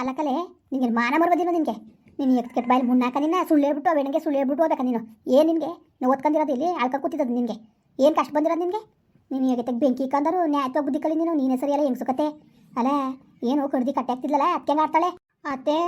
ಅಲ್ಲ ನಿಂಗೆ ಮಾನ ಬರ್ಬೋದಿನ ನಿನಗೆ? ನೀನು ಎಕ್ಸ್ ಕೆಟ್ಟ ಬಾಯಲ್ಲಿ ಮುನ್ನಾಕ ನಿನ್ನ ಸುಳ್ಳು ಹೇಳ್ಬಿಟ್ಟು ಅವೆಣಿಗೆ ಸುಳ್ಳು ಹೇಳ್ಬಿಟ್ಟು ಹೋದಕ್ಕ ನೀನು. ಏನು ನಿನಗೆ? ನಾವು ಓದ್ಕೊಂಡಿರೋದು ಇಲ್ಲಿ ಅಳ್ಕ ಕೂತಿದ್ದು ನಿನಗೆ. ಏನು ಕಷ್ಟ ಬಂದಿರೋದು ನಿನಗೆ? ನೀನು ಈಗ ತೆಗೆ ಬೆಂಕಿ ಕಂದರು ನ್ಯಾಯತ್ವ ಬುದ್ಧಿ ಕಲಿ ನೀನು, ನೀನೇ ಸರಿಯಲ್ಲ ಹೆಂಗ್ ಸುಖತೆ ಅಲ್ಲ, ಏನು ಕಡ್ದಿ ಕಟ್ಟೆ ಆಗ್ತಿದ್ಲಲ್ಲ ಅದಕ್ಕೆ ಆಡ್ತಾಳೆ? ಅತ್ತೆ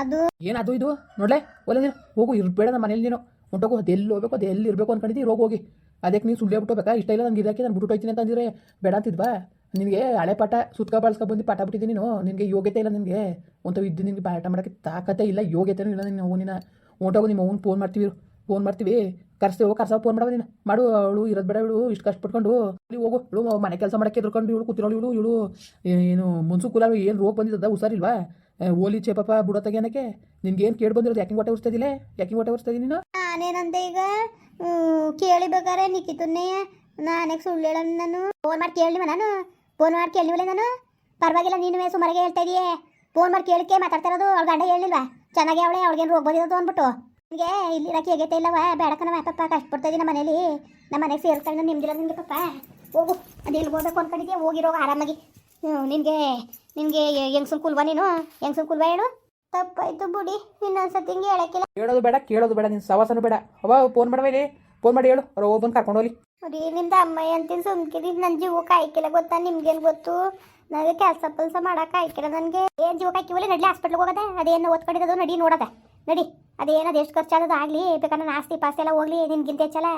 ಅದು ಏನು ಅದು ಇದು? ನೋಡ್ಲೆ ನೀನು, ಹೋಗು, ಇರ್ಬೇಡ ನಮ್ಮ ಮನೇಲಿ ನೀನು. ಹೊಂಟೋಗು, ಅದು ಎಲ್ಲಿ ಹೋಗ್ಬೇಕು, ಅದು ಎಲ್ಲಿ ಇರಬೇಕು ರೋಗ ಹೋಗಿ. ಅದಕ್ಕೆ ನೀನು ಸುಳ್ಳು ಬಿಟ್ಟು ಬೇಕಾ ಇಷ್ಟ ಇಲ್ಲ ನನಗೆ ಇದಕ್ಕೆ ನಾನು ಬಿಟ್ಟು ಹೋಗ್ತೀನಿ ಅಂತ ಅಂದಿದ್ರೆ ಬೇಡ ಅಂತಿದ್ವಾ? ನಿನಗೆ ಹಳೆ ಪಾಠ ಸುತ್ಕ ಬಳಸ್ಕೊ ಬಂದು ಪಾಠ ಬಿಟ್ಟಿದ್ದೀನಿ ನೀನು. ನಿನಗೆ ಯೋಗ್ಯತೆ ಇಲ್ಲ ನಿನಗೆ. ಒಂಥವು ಇದ್ದು ನಿನಗೆ ಪಾಠ ಮಾಡೋಕ್ಕೆ ತಾಕತ್ತೆ ಇಲ್ಲ, ಯೋಗ್ಯತೆನೂ ಇಲ್ಲ ನಿನ್ನ ಓನಿನ. ಹೊಂಟೋಗು, ನಿಮ್ಮ ಅವ್ನು ಫೋನ್ ಮಾಡ್ತೀವಿ ಫೋನ್ ಮಾಡ್ತೀವಿ. ಕರ್ಸ್ತೇವೆ ಕರ್ಸೋ ಫೋನ್ ಮಾಡವ ನೀನು. ಮಾಡು ಅವಳು, ಇರೋದು ಬೇಡ ಇವಳು, ಇಷ್ಟು ಕಷ್ಟಪಟ್ಕೊಂಡು. ಅಲ್ಲಿ ಹೋಗು ಇವಳು ಮನೆ ಕೆಲಸ ಮಾಡೋಕ್ಕೆ ಎದುರ್ಕೊಂಡು ಇವಳು ಕೂತಿರೋಳು ಇವಳು ಇವಳು. ಏನು, ಮುನ್ಸು ಕೂಲ, ಏನು ರೋಗ ಬಂದಿದ್ದ ಹುಷಾರಿಲ್ವಾ? ಓಲಿ ಚೇಪಪ್ಪ ಬುಡ ತೆಗಿಯೋನಕ್ಕೆ ನಿನ್ಗೆ ಏನು ಕೇಳಿ ಬಂದಿರೋದು, ಯಾಕಿಂಗ್ ಹೊಟ್ಟೆ ಉರಿಸ್ತಾ ಇದ್ದಿಲ್ಲ ಯಾಕಿಂಗ್ ಹೊಟ್ಟೆ ಉರ್ಸ್ತಿದ್ದೀನಿ ನೀನು? ನಾನೇನಂದೆ ಈಗ? ಕೇಳಿಬೇಕಾರೆ ಕೇಳಿ ಬೇಕಾರೆ ನಿಕ್ಕಿತನ್ನೇ ನಾನೇ ಸುಳ್ಳು ಹೇಳೋಣ ನಾನು. ಫೋನ್ ಮಾಡಿ ಕೇಳಿ ನಾನು? ಫೋನ್ ಮಾಡಿ ಕೇಳಿ ನಾನು? ಪರವಾಗಿಲ್ಲ, ನೀನು ಸುಮಾರಿಗೆ ಹೇಳ್ತಾ ಇದೀಯೇ. ಫೋನ್ ಮಾಡಿ ಕೇಳಿಕೆ ಮಾತಾಡ್ತಾ ಇರೋದು ಅವ್ಳ ಗಂಡ ಹೇಳಿಲ್ವಾ? ಚೆನ್ನಾಗಿ ಅವಳೆ ಅವ್ಳಿಗೇನು ರೋಗ ಬಂದಿರೋದು ಅಂದ್ಬಿಟ್ಟು. ನಿಮಗೆ ಇಲ್ಲಿರಕ್ಕೆ ಹೇಗೈತೆ ಇಲ್ಲವ? ಬೇಡಕನ ಪಾಪ ಕಷ್ಟಪಡ್ತಾ ನಮ್ಮ ಮನೇಲಿ ನಮ್ಮ ಮನೆಗೆ ಸೇರ್ತಾಳೆ ನಿಮ್ದಿಲ್ಲ ನಿಮಗೆ ಪಪ್ಪ ಹೋಗು, ಅದು ಎಲ್ಲಿ ಹೋಗ್ಬೇಕು ಅಂದ್ಕೊಂಡಿದ್ದೆ ಹೋಗಿರೋ ಆರಾಮಾಗಿ. ನಿನಗೆ ನಿನಗೆ ಹೆಂಗ್ಸನ್ ಕುಲ್ವಾ ನೀನು? ಹೆಂಗ್ಸನ್ ಕುಲ್ವಾ ಹೇಳು? ತಪ್ಪಾಯ್ತು ಬುಡಿ, ಇನ್ನೊಂದ್ಸತಿ ಹಿಂಗೆ ಹೇಳಕ್ಕಿಲ್ಲ. ಹೇಳೋದು ಬೇಡ, ಕೇಳೋದು ಬೇಡ ನಿನ್ನ ಸವಾಸನೂ ಬೇಡ. ಅವ ಫೋನ್ ಇಲ್ಲಿ ಫೋನ್ ಮಾಡಿ ಹೇಳು, ಅವ್ರು ಹೋಗಿ ಬಂದು ಕರ್ಕೊಂಡು ಹೋಗ್ಲಿ. ರೀ ನಿಮ್ದು ಅಮ್ಮಯ್ಯ ಅಂತೀನಿ ಸುಮ್ಕಿರಿ ನನ್ನ ಜೀವ ಕಾಯ್ಕಿಲ್ಲ ಗೊತ್ತಾ? ನಿಮ್ಗೇನು ಗೊತ್ತು? ನನಗೆ ಕೆಲಸ ಪಲ್ಸ ಮಾಡಕ್ಕೆ ಆಯ್ಕಿಲ್ಲ ನನಗೆ. ಏನು ಜೀವ ಕಾಯ್ಕಿವಲ್ಲ ನಡಿ ಹಾಸ್ಪಿಟ್ಲಿಗೆ ಹೋಗದೆ? ಅದೇನು ಓದ್ಕೊಂಡಿರೋದು? ನಡಿ, ನೋಡದೆ. ನಡಿ. ಅದೇನು ಅದೆಷ್ಟು ಖರ್ಚಾಗೋದು ಆಗಲಿ. ಬೇಕಾದ್ರೆ ನಾನು ಆಸ್ತಿ ಪಾಸ್ತಿ ಎಲ್ಲ ಹೋಗ್ಲಿ. ನಿನ್ಗಿಂತ ಹೆಚ್ಚಲ್ಲ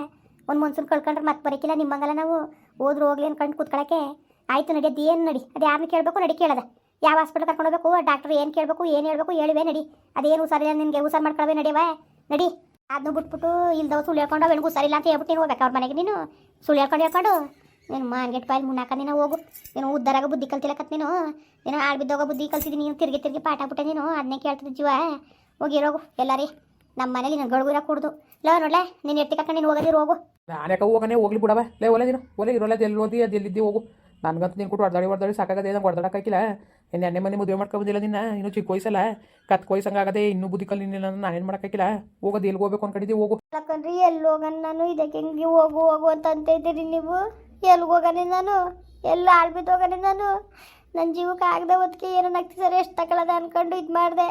ಒಂದು ಮನ್ಸೂನ್ ಕಳ್ಕೊಂಡ್ರೆ ಮತ್ತೆ ಬರೋಕ್ಕಿಲ್ಲ ನಿಮ್ಮಂಗಲ್ಲ ನಾವು. ಹೋದ್ರು, ಹೋಗ್ಲಿ ಅನ್ಕೊಂಡು ಕೂತ್ಕೊಳಕ್ಕೆ. ಆಯ್ತು, ನಡಿ. ಅದು ಏನು ನಡಿ? ಅದು ಯಾರನ್ನ ಕೇಳಬೇಕು? ನಡಿ ಕೇಳದೆ. ಯಾವ ಹಾಸ್ಪಿಟ್ಲ್ ಕರ್ಕೊಂಡು ಹೋಗಬೇಕು? ಡಾಕ್ಟರ್ ಏನು ಕೇಳಬೇಕು? ಏನು ಹೇಳಬೇಕು? ಹೇಳುವೆ, ನಡಿ. ಅದೇನು ಹುಷಾರಿಲ್ಲ, ನಿನಗೆ ಹುಷಾರು ಮಾಡ್ಕೊಳ್ವೆ ನಡಿಯವೇ ನಡಿ. ಅದನ್ನ ಬಿಟ್ಬಿಟ್ಟು ಇಲ್ದವ ಸುಳ್ಳು ಹೇಳ್ಕೊಂಡು ಅವನಿಗೆ ಹುಷಾರಿಲ್ಲ ಅಂತ ಹೇಳ್ಬಿಟ್ಟು ನೀನು ಹೋಗ್ಬೇಕು ಅವ್ರ ಮನೆಗೆ ನೀನು. ಸುಳ್ಳು ಹೇಳ್ಕೊಂಡು ಹೇಳ್ಕೊಂಡು ನೀನು ಮಾನ್ಗೆಟ್ ಪಾಯಲ್ಲಿ ಮುನ್ನಾಕ ನೀನು ಹೋಗು. ನೀನು ಉದ್ದಾರಾಗ ಬುದ್ಧಿ ಕಲ್ತಿಲಕತ್ ನೀನು. ನೀನು ಆಡ್ಬಿದ್ದೋಗ ಬುದ್ಧಿ ಕಲ್ತಿದ್ದೀನಿ ನೀನು ತಿರುಗಿ ತಿರುಗಿ ಪಾಠ ಬಿಟ್ಟೆ ನೀನು. ಅದನ್ನೇ ಕೇಳ್ತಿದ್ದೆ ಜೀವ. ಹೋಗಿರೋಗು ಎಲ್ಲಾರಿ. ನಮ್ಮ ಮನೇಲಿ ನಿನ್ನ ಗಡುಗುರ ಕುಡ್ದು. ಲೋ ನೋಡ್ಲೆ, ನೀನು ಎತ್ತಿ ಕಕ್ಕ ನೀನು ಹೋಗೋದಿರು, ಹೋಗು. ನಾನು ಯಾಕೆ ಹೋಗನೆ ಹೋಗ್ಲಿ ಬಿಡವ. ಲೇ ಒಲೆ ನೀನು ಒಲೆ ಇರೋಲ್ಲ ಎಲ್ಲಿ ಓದಿ ಅದು ಎಲ್ಲಿದ್ದಿ ಹೋಗು. ನನಗಂತೂ ನೀನು ಕೊಟ್ಟು ಹೊಡೆದಾಡಿ ಹೊಡೆದಾಡಿ ಸಾಕಾಗದೆ ನಂಗೆ ಹೊಡೆದಾಡಕ್ಕಾಗಿಲ್ಲ ಇನ್ನು ಎಣ್ಣೆ ಮನೆ ಮದುವೆ ಮಾಡ್ಕೊಂಬಂದಿಲ್ಲ ನಿನ್ನ? ಇನ್ನು ಚಿಕ್ಕ ವಯಸ್ಸಲ್ಲ? ಕತ್ ಇನ್ನು ಇನ್ನೂ ನಾನು ನಾನೇನು ಮಾಡೋಕ್ಕಾಗಿಲ್ಲ ಹೋಗೋದು ಎಲ್ಲಿ ಹೋಗ್ಬೇಕು ಅನ್ಕೊಂಡಿದ್ದೆ? ಹೋಗು. ಯಾಕಂದ್ರೆ ಎಲ್ಲಿ ಹೋಗಣ ನಾನು? ಇದಕ್ಕೆ ಹಿಂಗೆ ಹೋಗು ಹೋಗು ಅಂತ ಅಂತ ಇದ್ದೀರಿ ನೀವು? ಎಲ್ಲಿಗೆ ಹೋಗನೆ ನಾನು? ಎಲ್ಲ ಆಳ್ಬಿದ್ದು ಹೋಗನೆ ನಾನು? ನನ್ನ ಜೀವಕ್ಕೆ ಆಗದೆ ಹೊತ್ತಿಗೆ ಏನೋ ನಗ್ತಿ ಸರ್ ಎಷ್ಟು ತಗೊಳ್ಳೋದು ಅನ್ಕೊಂಡು ಇದು ಮಾಡಿದೆ.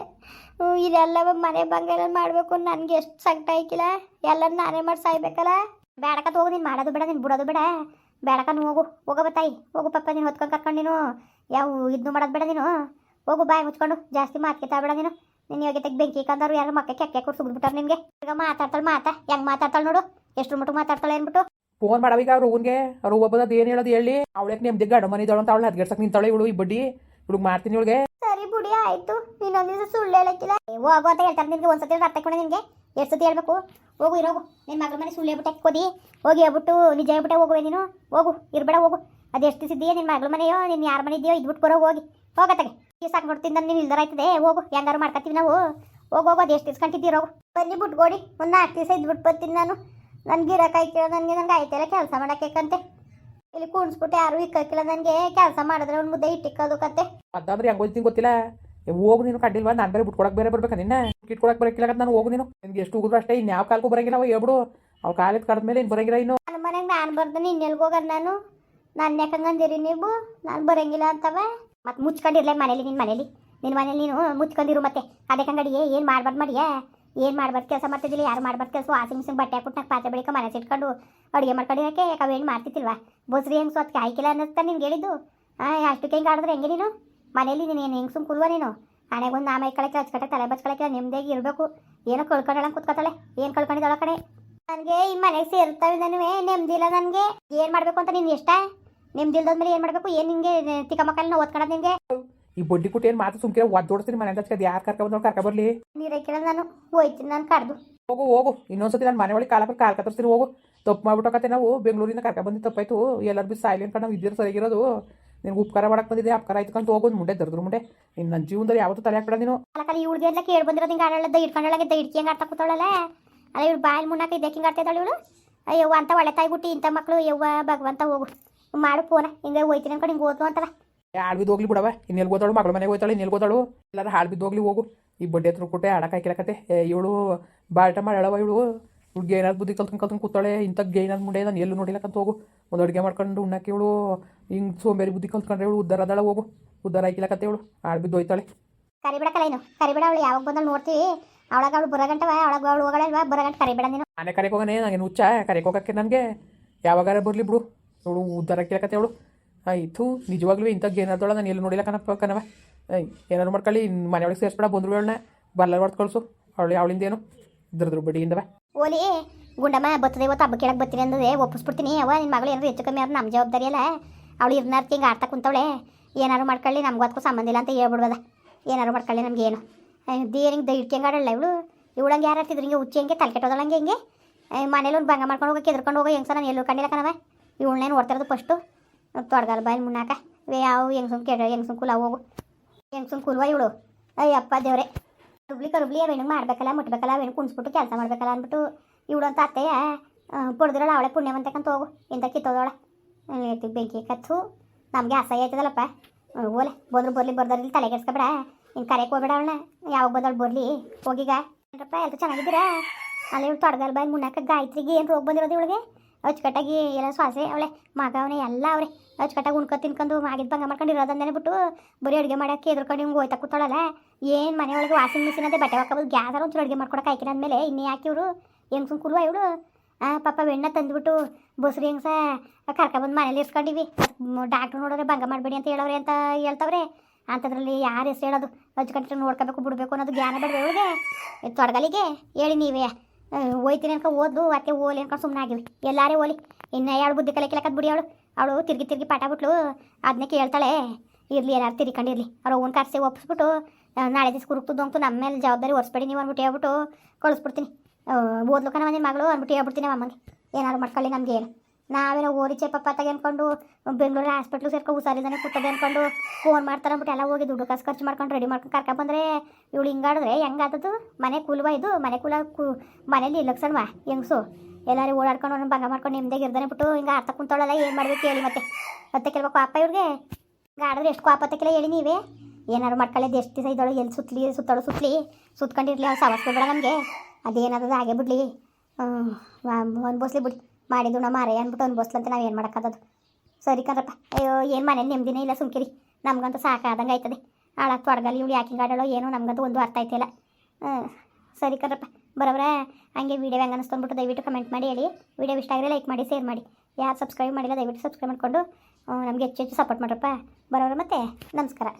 ಇದೆಲ್ಲ ಮನೆ ಬಂಗಾರ ಮಾಡಬೇಕು ನನಗೆ ಎಷ್ಟು ಸಂಕಟ ಆಯ್ಕಿಲ್ಲ ಎಲ್ಲ ನಾನೇ ಮಾಡಿ ಸಾಯ್ಬೇಕಲ್ಲ? ಬೇಡಕತ್ ಹೋಗು, ನೀನು ಮಾಡೋದು ಬೇಡ, ನೀನು ಬಿಡೋದು ಬೇಡ. ಬೇಡಕ ನೀವು ಹೋಗು. ಹೋಗೋ ಬತ್ತಾಯಿ. ಹೋಗು ಪಪ್ಪ ನೀನು ಹೊತ್ಕೊಂಡು ಕರ್ಕೊಂಡು ನೀನು. ಯಾವ ಇದನ್ನು ಮಾಡೋದು ಬೇಡ ನೀನು. ಹೋಗು ಬಾಯಿ ಮುಚ್ಕೊಂಡು. ಜಾಸ್ತಿ ಮಾತ್ಕೆ ಬೇಡ ನೀನು. ನೀನು ಯೋಗ್ಯತೆಗೆ ಬೆಂಕಿ ಕಂದರು ಯಾರು ಮಕ್ಕ ಕೆಕ್ಕೆ ಕೊಟ್ಟು ಸುಗ್ಬಿಟ್ಟಾರ ನಿಮಗೆ ಈಗ ಮಾತಾಡ್ತಾಳೆ ಮಾತಾ. ಹೆಂಗ್ ಮಾತಾಡ್ತಾಳೆ ನೋಡು. ಎಷ್ಟು ಮಟ್ಟಿಗೆ ಮಾತಾಡ್ತಾಳೆ ಅಂದ್ಬಿಟ್ಟು ಫೋನ್ ಮಾಡವೀಗ ಈಗ ಅವ್ನಿಗೆ ಅವ್ರು ಒಬ್ಬದ ಏನು ಹೇಳೋದು ಹೇಳಿ. ಅವಳಕ್ಕೆ ನೆಮ್ಮದಿ ಗಡ ಮನಿದಳು ಅಂತ ಅವಳು ಹದ್ಗೆಡ್ಸಕ್ಕೆ ನಿಂತಾಳೆ ಇವಳು ಈ ಬಡ್ಡಿ. ಇವಳಿಗೆ ಮಾಡ್ತೀನಿ ಇವಳಿಗೆ. ಸರಿ ಬುಡಿ ಆಯ್ತು. ಇನ್ನೊಂದು ದಿವಸ ಸುಳ್ಳು ಹೇಳಕ್ಕಿಲ್ಲ. ಹೋಗು ಅಂತ ಹೇಳ್ತಾರೆ ನಿನ್ಗೆ. ಒಂದ್ಸತಿ ಅರ್ಥ ನಿನಗೆ. ಎಷ್ಟು ಸತಿ ಹೇಳ್ಬೇಕು? ಹೋಗು ಇರೋಗು ನಿನ್ನ ಮಗಳ ಮನೆ ಸುಳ್ಳು ಹೇಳ್ಬಿಟ್ಟೆ. ಕೋದಿ ಹೋಗಿ ಹೇಳ್ಬಿಟ್ಟು ನಿಜ ಹೇಳ್ಬಿಟ್ಟೆ ಹೋಗುವೆ ನೀನು. ಹೋಗು, ಇರ್ಬೇಡ, ಹೋಗು. ಅದು ಎಷ್ಟು ಸಿದ್ದೀಯ ನಿನ್ನ ಮಗಳ ಮನೆಯೋ ನಿನ್ನ ಯಾರ ಮನೆ ಇದೆಯೋ, ಇದ್ಬಿಟ್ಟು ಬರೋ ಹೋಗಿ. ಹೋಗತ್ತಾಗೆ ಈ ಸಾಕು ನೋಡ್ತಿದ್ದ ನೀನು ಇಲ್ದಾರ ಆಯ್ತದೆ. ಹೋಗು ಹೆಂಗಾರು ಮಾಡ್ಕೊತೀವಿ ನಾವು. ಹೋಗು ಹೋಗು, ಅದು ಎಷ್ಟು ಹೋಗು. ಬನ್ನಿ ಬಿಟ್ಕೊಡಿ ಒಂದು ನಾಲ್ಕು ದಿವಸ ಇದ್ಬಿಟ್ಟು ಬರ್ತೀನಿ ನಾನು. ನನಗೆ ಇರೋಕ್ಕಾಯ್ತಿಲ್ಲ ನನಗೆ ನನಗೆ ಆಯ್ತಿಲ್ಲ ಕೆಲಸ ಮಾಡೋಕ್ಕಂತೆ ಇಲ್ಲಿ ಕೂಣಿಸ್ಬಿಟ್ಟು ಯಾರು ಇಕ್ಕಿಲ್ಲ ನನಗೆ. ಕೆಲಸ ಮಾಡಿದ್ರೆ ಒಂದು ಮುದ್ದೆ ಇಟ್ಟಿಕ್ಕೋದು ಕತೆ. ಅದಂದ್ರೆ ಹೆಂಗ್ ಗೊತ್ತಿಲ್ಲ? ಹೋಗು ನೀನು ಕಡ್ಡಿಲ್ವಾ ನಾನು ಬೇರೆ ಬಿಟ್ಕೊಡಕ್ಕೆ ಬೇರೆ ಬರ್ಬೇಕಾ ನಿನ್ನ? ಇಟ್ಕೊಡಕ್ಕೆ ಬರಕಿಲ್ಲ ನಾನು, ಹೋಗು ನೀನು. ನಿನ್ಗೆ ಎಷ್ಟು ಹೋಗಿದ್ರು ಅಷ್ಟೇ ಇನ್ಯಾವ ಕಾಲಕ್ಕೂ ಬರಂಗಿಲ್ಲ ಅವ, ಹೇಳ್ಬಿಡು. ಅವ್ಳು ಕಾಲಿಗೆ ಕಡ್ದ ಮೇಲೆ ಇನ್ನು ಬರಂಗಿಲ್ಲ ಇನ್ನು. ನನ್ನ ಮನೆಗೆ ನಾನು ಬರ್ದಾನೆ ಇನ್ನೆಲ್ಗೆ ಹೋಗೋದು ನಾನು? ನಾನು ಯಾಕಂಗಂದಿರಿ ನೀವು? ನಾನು ಬರಂಗಿಲ್ಲ ಅಂತವ? ಮತ್ತೆ ಮುಚ್ಕೊಂಡಿರ್ಲೇ ಮನೇಲಿ ನಿನ್ನ ಮನೇಲಿ. ನಿನ್ನ ಮನೇಲಿ ನೀನು ಮುಚ್ಕೊಂಡಿರು ಮತ್ತೆ. ಅದೇ ಕಂಗಡಿ ಏನು ಮಾಡ್ಬಾರ್ದು ಮಾಡಿಯಾ? ಏನು ಮಾಡ್ಬಾರ್ದು ಕೆಲಸ ಮಾಡ್ತಿದ್ದಿಲ್ಲ, ಯಾರು ಮಾಡ್ಬಾರ್ದು ಕೆಲಸ? ವಾಷಿಂಗ್ ಮಿಷಿನ್ ಬಟ್ಟೆ ಹಾಕ್ಬಿಟ್ಟು ಪಾತ್ರೆ ಬಳಿಕ ಮನೆ ಇಟ್ಕೊಂಡು ಅಡುಗೆ ಮಾಡ್ಕೊಂಡು ಯಾಕೆ ಏನು ಮಾಡ್ತಿತ್ತಿಲ್ವಾ ಬಸ್ರಿ ಹೆಂಗೆ ಸ್ವತ್ತು ಆಯ್ಕಿಲ್ಲ ಅನ್ನಿಸ್ತಾ ನಿನ್ಗೆ ಹೇಳಿದ್ದು? ಹಾಂ ಅಷ್ಟಕ್ಕೆ ಹೆಂಗೆ ಆಡಿದ್ರೆ ಹೆಂಗೆ ನೀನು? ಮನೇಲಿ ನೀನು ಏನು ಹೆಂಗೆ ಸುಮ್ ಕುಲ್ವ ನೀನು? ಹಣೆಗೊಂದು ನಾಮ ಇಕ್ಕಳಕ್ಕೆ ಹಚ್ಕಟ್ಟೆ ತಲೆ ಬಚ್ಕೊಳಕ್ಕೆ ನೆಮ್ಮದಿಯಾಗಿ ಇರಬೇಕು. ಏನೋ ಕಳ್ಕೊಂಡಳ ಕೂತ್ಕೊತಾಳೆ. ಏನು ಕಳ್ಕೊಂಡಿದ್ದಾಳ ಕಡೆ. ನನಗೆ ಈ ಮನೆಗೆ ಸೇರ್ತಾವೆ ನನಗೆ ನೆಮ್ಮದಿಲ್ಲ ನನಗೆ. ಏನು ಮಾಡಬೇಕು ಅಂತ ನಿನ್ನ ಇಷ್ಟ ನೆಮ್ಮದಿ ಮೇಲೆ ಏನು ಮಾಡಬೇಕು? ಏನು ನಿಂಗೆ ತಿಕ್ಕ ಮಕ್ಕಳನ್ನ ಓದ್ಕೊಳೋದು ನಿಂಗೆ? ಈ ಬಡ್ಡಿ ಕುಟ್ಟಿ ಏನು ಮಾತು ಸುಮ್ಕಿರ? ಒದ್ದೋಡ್ತೀನಿ ಮನೆ ಅಂತ ಯಾರು ಕರ್ಕೊಂಡ್ ಕರ್ಕ ಬರ್ಲಿ. ನೀರು ಹಾಕಿಲ್ಲ ನಾನು. ಹೋಯ್ತೀನಿ ನಾನು ಕಡ್ದು ಹೋಗು ಹೋಗು. ಇನ್ನೊಂದ್ಸತಿ ನಾನು ಮನೆ ಒಳಗೆ ಕಾಲಕ್ಕೆ ಕಾಲ್ ಕತ್ತರಿಸ್ತೀನಿ. ಹೋಗು. ತಪ್ಪು ಮಾಡ್ಬಿಟ್ಟಕತ್ತೆ ನಾವು. ಬೆಂಗಳೂರಿಂದ ಕರ್ಕ ಬಂದು ತಪ್ಪಾಯ್ತು. ಎಲ್ಲರೂ ಬಿ ಸಾಯ್ಲಿ ಅನ್ಕೊಂಡು ನಾವು ಇದ್ದೀರ ಸರಿಗಿರೋದು ನಿನ್ಗೆ ಉಪಕಾರ ಮಾಡಕ್ಕೆ ಬಂದಿದೆ ಅಪಕಾರ ಆಯ್ತು ಹೋಗೋದು ಮುಂಡೆ ದರ್ದ್ರ ಮುಂಡೆ ನಿನ್ನ ನನ್ನ ಜೀವನದಲ್ಲಿ ಯಾವತ್ತೂ ತಲೆ ಹಾಕ್ಬೇಡ ನೀನು. ಅಲ್ಲ ಇವಳಿಗೆ ಎಲ್ಲ ಕೇಳಿ ಬಂದಿರೋದು ಹಿಂಗೆ ಇಟ್ಕೊಂಡಳಗೆ ಇಡ್ಕಿ ಹೆಂಗೆ ಆಡ್ತಾ ಕೂತಾಳಲ್ಲ? ಅಲ್ಲ ಇವ್ರು ಬಾಯಲ್ಲಿ ಮುನ್ನಾಕ ಇದ್ದೆ ಹಿಂಗೆ ಆಡ್ತಾ ಇದ್ದಾಳೆ ಇವಳು? ಅಯ್ಯವ್ವ ಅಂತ ಒಳ್ಳೆ ತಾಯಿ ಬಿಟ್ಟು ಇಂಥ ಮಕ್ಕಳು ಯವ್ವ ಭಗವಂತ ಹೋಗು. ಮಾಡು ಫೋನ ಹಿಂಗೆ ಹೋಯ್ತೀನಿ ಅನ್ಕೊಂಡು ಹಿಂಗೆ ಓದ್ತು ಅಂತಲ್ಲ. ಹಾಳು ಬಿದ್ದು ಹೋಗ್ಲಿ ಬಿಡವ ಇನ್ನೆಲ್ಲಿ ಓದಾಳು ಮಗಳ ಮನೆಗೆ ಹೋಯ್ತಾಳೆ ಇನ್ನೆಲ್ಲಿ ಓದಾಳು. ಎಲ್ಲಾರು ಹಾಳು ಬಿದ್ದು ಹೋಗ್ಲಿ ಹೋಗು. ಈ ಬಡ್ಡೆ ಹತ್ರ ಕೊಟ್ಟೆ ಆಡಕ್ಕೆ ಹಾಕಿಲಕತ್ತೆ ಇವಳು ಬಾಟ ಮಾಡಳವ ಇವಳು. ಹುಡ್ಗಿ ಏನಾದ್ರು ಬುದ್ಧಿ ಕಲ್ತ್ಕೊಂಡು ಕಲ್ತ್ಕೊಂಡು ಕೂತಾಳೆ ಇಂಥ ಏನಾದ್ರು ಮುಂಡೆ ನಾನು ಎಲ್ಲೂ ನೋಡಿಲ್ಲಕ್ಕಂತ ಹೋಗು. ಒಂದು ಅಡುಗೆ ಮಾಡ್ಕೊಂಡು ಉಣ್ಣಕ್ಕೆ ಇವಳು ಹಿಂಗೆ ಸೋಂಬೇರಿ ಬುದ್ಧಿ ಕಲ್ತ್ಕೊಂಡ್ರೆ ಇವಳು ಉದ್ದಾರ ಅದಾಳ ಹೋಗು. ಉದ್ದಾರ ಹಾಕಿಲಕತ್ತೆ ಇವಳು ಆಡ್ ಬಿದ್ದು ಹೋಯ್ತಾಳೆ. ಕರಿಬೇಡಕಲ್ಲ ಏನು ಕರಿಬೇಡ ಅವಳು ಯಾವಾಗ ಬಂದಲ್ಲಿ ನೋಡ್ತೀವಿ. ಅವಳಾಗ ಅವಳು ಬರಗಂಟವ ಅವಳಾಗ ಅವಳು ಹೋಗಳಲ್ವಾ? ಬರಗಂಟ ಕರಿಬೇಡ ನೀನು. ಮನೆ ಕರೆಗೆ ಹೋಗೋಣ ನನಗೆ ಹುಚ್ಚ ಕರೆಗೆ ಹೋಗೋಕ್ಕೆ ನನಗೆ ಯಾವಾಗಾರ ಬರಲಿ ಬಿಡು. ಇವಳು ಉದ್ದಾರ ಕೇಳಕತ್ತೆ ಅವಳು ಆಯ್ತು ನಿಜವಾಗ್ಲೂ ಇಂಥ ಏನಾದೋಳ ನಾನು ಎಲ್ಲೂ ನೋಡಿಲ್ಲ ಕಣಪ್ಪ ಕಣವ ಏನಾದ್ರು ಏನಾರು ಮಾಡ್ಕೊಳ್ಳಿ ಮನೆಯೊಳಗೆ ಸೇರಿಸ್ಬೇಡ ಬಂದ್ರು ಹೇಳೋಣ ಬರ್ಲಾರ ಹೊಡ್ದು ಕಳಿಸು ಅವಳು ಅವಳಿಂದ ಏನು ಇದ್ರದ್ರ ಬಡಿಯಿಂದವ ಓಲಿ, ಗುಂಡಮ್ಮ ಬರ್ತದೆ ಇವತ್ತು ಹಬ್ಬ ಕೇಳಕ್ಕೆ ಬರ್ತೀನಿ ಅಂದ್ರೆ ಒಪ್ಪಿಸ್ಬಿಡ್ತೀನಿ. ಅವ ನಿನ್ನ ಮಗಳು ಏನಾದ್ರು ಹೆಚ್ಚು ಕಮ್ಮಿ ಆದ್ರೆ ನಮ್ಮ ಜವಾಬ್ದಾರಿ ಅಲ್ಲ? ಅವಳು ಇರ್ನಾರ್ ಹಿಂಗೆ ಆಡ್ತಾ ಕುಂತವಳೆ. ಏನಾರು ಮಾಡ್ಕೊಳ್ಳಿ, ನಮ್ಗೆ ಅದಕ್ಕೂ ಸಂಬಂಧ ಇಲ್ಲ ಅಂತ ಹೇಳ್ಬಿಡ್ಬೋದ ಏನಾರು ಮಾಡ್ಕೊಳ್ಳಿ ನಮ್ಗೆ ಏನು. ದೇವ್ರಿಗೆ ದ ಇಟ್ಕೆಂಗಾಡಲ್ಲ ಇವಳು? ಇವಳಂಗೆ ಯಾರು ಆಡ್ತಿದ್ರು ಹಿಂಗೆ ಉಚ್ಚಿ ಹಂಗೆ ತಲೆ ಕೆಟ್ಟೋದಳಂಗೆ ಹಿಂಗೆ ಮನೇಲಿ ಒಂದು ಭಂಗ ಮಾಡ್ಕೊಂಡು ಹೋಗೋಕೆ ಎದ್ಕೊಂಡು ಹೋಗೋ, ಹೆಂಗ್ಸ ನಾನು ಎಲ್ಲೂ ಕಂಡಿಲ್ಲ ಕಣವ ಇವಳನ್ನೇ ಓಡ್ತಿರೋದು ಫಸ್ಟು? ತೊಡಗಲ್ಲ ಬಾಯಿ ಮುನ್ನಾಕ. ಯಾವ ಹೆಂಗ್ಸಮ್ ಕೆಡ ಹೆಂಗ್ಸಮ್ ಕುಲ ಹೋಗು. ಹೆಂಗ್ಸಮ್ ಕುಲ್ವ ಇವಳು? ಅಯ್ಯಪ್ಪ ದೇವ್ರೆ. ಕರುಬ್ಲಿ ಕರುಬ್ಲಿ ಅವೇನು ಮಾಡ್ಬೇಕಲ್ಲ, ಮುಟ್ಬೇಕಲ್ಲ, ಅವೇನು ಕುಣಿಸ್ಬಿಟ್ಟು ಕೆಲಸ ಮಾಡ್ಬೇಕಲ್ಲ ಅಂದ್ಬಿಟ್ಟು ಇವಳು ಅಂತ ಅತ್ತೆಯ ಪಡ್ದಿರೋಳ ಅವಳೆ ಪುಣ್ಯವಂತಕ್ಕಂತ ಹೋಗು, ಎಂತ ಕಿತ್ತೋದವಳೆ. ಬೆಂಕಿ ಕತ್ತು ನಮಗೆ ಅಸಹ್ಯ ಆಯ್ತದಲ್ಲಪ್ಪ. ಓಲೆ ಬಂದ್ರು ಬರ್ಲಿ ಬರ್ದಲ್ಲಿ ತಲೆ ಕೆಡ್ಸ್ಕೊಬೇಡ. ಇನ್ನು ಕರೆಯಕ್ಕೆ ಹೋಗ್ಬೇಡ ಅವಳನ್ನ. ಯಾವಾಗ ಬಂದಳು ಬರ್ಲಿ, ಹೋಗಿಗ. ಏನಪ್ಪ ಎಲ್ಲರೂ ಚೆನ್ನಾಗಿದ್ದೀರಾ? ಅಲ್ಲಿ ಇವ್ಳು ತೊಡಗಲ್ ಬಾಯಿ ಮುನ್ನಾಕ ಗಾಯತ್ರಿಗೆ ಏನು ರೋಗ ಬಂದಿರೋದು ಇವಳಿಗೆ? ಅಚ್ಚುಕಟ್ಟಾಗಿ ಎಲ್ಲ ಶ್ವಾಸೆ, ಅವಳೆ ಮಗ ಎಲ್ಲ ಅವ್ರೆ. ಅಚ್ಚುಕಟ್ಟಾಗಿ ಉಣ್ಕೊ ತಿನ್ಕೊಂಡು ಆಗಿದ್ದು ಭಂಗ ಮಾಡ್ಕೊಂಡು ಇರೋದಂದೇ ಬಿಟ್ಟು ಬರೀ ಅಡುಗೆ ಮಾಡೋಕ್ಕೆ ಎದ್ರುಕೊಂಡು ಹಿಂಗೆ ಹೋಯ್ತಾ ಕೂತಾಳಲ್ಲ. ಏನು ಮನೆಯೊಳಗೆ ವಾಷಿಂಗ್ ಮಿಷಿನ್ ಅದೇ ಬಟ್ಟೆ ಹಾಕೋದು ಗ್ಯಾಸ್ ಒಂಚೂರು ಅಡುಗೆ ಮಾಡ್ಕೊಡಕ್ಕೆ ಆಯ್ಕೆ ಅಂದಮೇಲೆ ಇನ್ನೇ ಯಾಕೆ ಇವರು? ಹೆಂಗ್ ಸುಮ್ ಕುರುವ ಇವಳು? ಪಾಪ ಬೆಣ್ಣ ತಂದುಬಿಟ್ಟು ಬಸ್ರಿ ಹೆಂಗ್ಸ ಕರ್ಕೊಬಂದು ಮನೇಲಿ ಇರ್ಸ್ಕೊಂಡಿವಿ. ಡಾಕ್ಟ್ರು ನೋಡೋರೆ ಭಂಗ ಮಾಡಬೇಡಿ ಅಂತ ಹೇಳೋರೆ ಅಂತ ಹೇಳ್ತವ್ರೆ. ಅಂಥದ್ರಲ್ಲಿ ಯಾರು ಹೆಸರು ಹೇಳೋದು? ಅಚ್ಚುಕಟ್ಟು ನೋಡ್ಕೋಬೇಕು, ಬಿಡಬೇಕು ಅನ್ನೋದು ಜ್ಞಾನ ಬೇಡ ಇವಳಿಗೆ? ತೊಡಗಲಿಗೆ? ಹೇಳಿ ನೀವೇ. ಹೋಯ್ತೀನಿ ಅನ್ಕೊ, ಓದ್ಲು, ಅತ್ತೆ ಓಲಿ ಅನ್ಕೊಂಡು ಸುಮ್ಮನೆ ಆಗಿವಿ ಎಲ್ಲಾರೇ ಓಲಿ, ಇನ್ನು ಎರಡು ಬುದ್ಧಿ ಕಲಿಕೆಲಕ್ಕದ್ ಬಿಡಿ ಅವಳು. ಅವಳು ತಿರ್ಗಿ ತಿರ್ಗಿ ಪಾಠ ಬಿಟ್ಲು ಅದನ್ನೇ ಕೇಳ್ತಾಳೆ. ಇರಲಿ ಏನಾರು ತಿರ್ಕೊಂಡಿರಲಿ ಅವ್ರ ಓನ್ ಕಾರ್ಸಿ ಒಪ್ಪಿಸ್ಬಿಟ್ಟು ನಾಳೆ ದಿವಸ ಕುರುಕ್ತದ್ದು ಅಂತ ನಮ್ಮ ಮೇಲೆ ಜವಾಬ್ದಾರಿ ಹೊರಿಸ್ಬೇಡಿ ನೀವು ಅಂದ್ಬಿಟ್ಟು ಹೇಳ್ಬಿಟ್ಟು ಕಳಿಸ್ಬಿಡ್ತೀನಿ. ಓದ್ಲುಕನ ಮನೆ ಮಗಳು ಅಂದ್ಬಿಟ್ಟು ಹೇಳ್ಬಿಡ್ತೀನಿ ಅಮ್ಮಂಗೆ. ಏನಾದ್ರು ಮಾಡ್ಕೊಳ್ಳಿ ನಮ್ಗೆ ಏನು ನಾವೇನೋ ಓರಿ ಚೇಪಪ್ಪ ತಗೆ ಅನ್ಕೊಂಡು ಬೆಂಗಳೂರು ಹಾಸ್ಪಿಟ್ಲಿಗೆ ಸೇರ್ಕೊ ಹುಷಾರಿದ್ದಾನೆ ಕೂತದೆ ಅಂದ್ಕೊಂಡು ಫೋನ್ ಮಾಡ್ತಾರೆ ಅಂದ್ಬಿಟ್ಟು ಎಲ್ಲ ಹೋಗಿ ದುಡ್ಡು ಕಾಸು ಖರ್ಚು ಮಾಡ್ಕೊಂಡು ರೆಡಿ ಮಾಡ್ಕೊಂಡು ಕರ್ಕೊಂಡು ಬಂದರೆ ಇವಳು ಹಿಂಗಾಡಿದ್ರೆ ಹೆಂಗಾದದು ಮನೆ ಕೂಲ್ವ ಇದು? ಮನೆ ಕೂಲ ಕು ಮನೇಲಿ ಲಕ್ಷಣವಾ ಹೆಂಗಸು? ಎಲ್ಲರೂ ಓಡಾಡ್ಕೊಂಡು ಒಂದೊಂದು ಭಂಗ ಮಾಡ್ಕೊಂಡು ನಿಮ್ದೇ ಇರ್ದಾನೆ ಬಿಟ್ಟು ಹಿಂಗೆ ಆಡ್ತಾ ಕುಂತಾಳಲ್ಲ ಏನು ಮಾಡಬೇಕು ಹೇಳಿ ಮತ್ತೆ. ಮತ್ತೆ ಕೆಲವು ಪಾಪ ಇವ್ರಿಗೆ. ಗಾಡಿದ್ರೆ ಎಷ್ಟು ಕೋಪತ್ತಕ್ಕೆಲ್ಲ ಹೇಳಿ ನೀವೇ? ಏನಾರು ಮಾಡ್ಕೊಳ್ಳಿ, ಎಷ್ಟು ದಿವಸ ಇದ್ದಾಳು, ಎಲ್ಲಿ ಸುತ್ತಲಿ ಸುತ್ತಾಳು ಸುತ್ತಲಿ ಸುತ್ಕೊಂಡಿರ್ಲಿ ಅವ್ರು ಸವಸ್ಕೊಬೇಡ ನಮಗೆ. ಅದೇನಾದ್ರು ಹಾಗೆ ಬಿಡ್ಲಿ. ಬೋಸ್ಲಿ ಬಿಡಿ ಮಾಡಿದ್ದು ನಮ್ಮ ಮಾರೇ ಅಂದ್ಬಿಟ್ಟು ಅನ್ಬೋಸ್ಲಂತ ನಾವು ಏನು ಮಾಡೋಕ್ಕಾಗದು ಸರಿ ಕಣ್ರಪ್ಪ ಅಯ್ಯೋ, ಏನು ಮನೆ ನೆಮ್ಮದಿನೇ ಇಲ್ಲ ಸುಮ್ಕಿರಿ. ನಮ್ಗಂತೂ ಸಾಕಾದಂಗೆ ಆಯ್ತದೆ. ಆಳ ತೊಡಗಲ್ಲಿ ಇವಳು ಯಾಕೆ ಗಾಡಾಡೋ ಏನೋ ನಮ್ಗಂತೂ ಒಂದು ಅರ್ಥ ಆಯ್ತಿಲ್ಲ. ಸರಿ ಕಂದ್ರಪ್ಪ ಬರೋಬ್ರ, ಹಂಗೆ ವೀಡಿಯೋ ಹೆಂಗೆ ಅನಿಸ್ತು ದಯವಿಟ್ಟು ಕಮೆಂಟ್ ಮಾಡಿ ಹೇಳಿ. ವೀಡಿಯೋ ಇಷ್ಟ ಆಗಿದ್ರೆ ಲೈಕ್ ಮಾಡಿ ಶೇರ್ ಮಾಡಿ. ಯಾರು ಸಬ್ಸ್ಕ್ರೈಬ್ ಮಾಡಿಲ್ಲ, ದಯವಿಟ್ಟು ಸಬ್ಸ್ಕ್ರೈಬ್ ಮಾಡಿಕೊಂಡು ನಮಗೆ ಹೆಚ್ಚು ಹೆಚ್ಚು ಸಪೋರ್ಟ್ ಮಾಡ್ರಪ್ಪ. ಬರೋಬ್ರ ಮತ್ತೆ, ನಮಸ್ಕಾರ.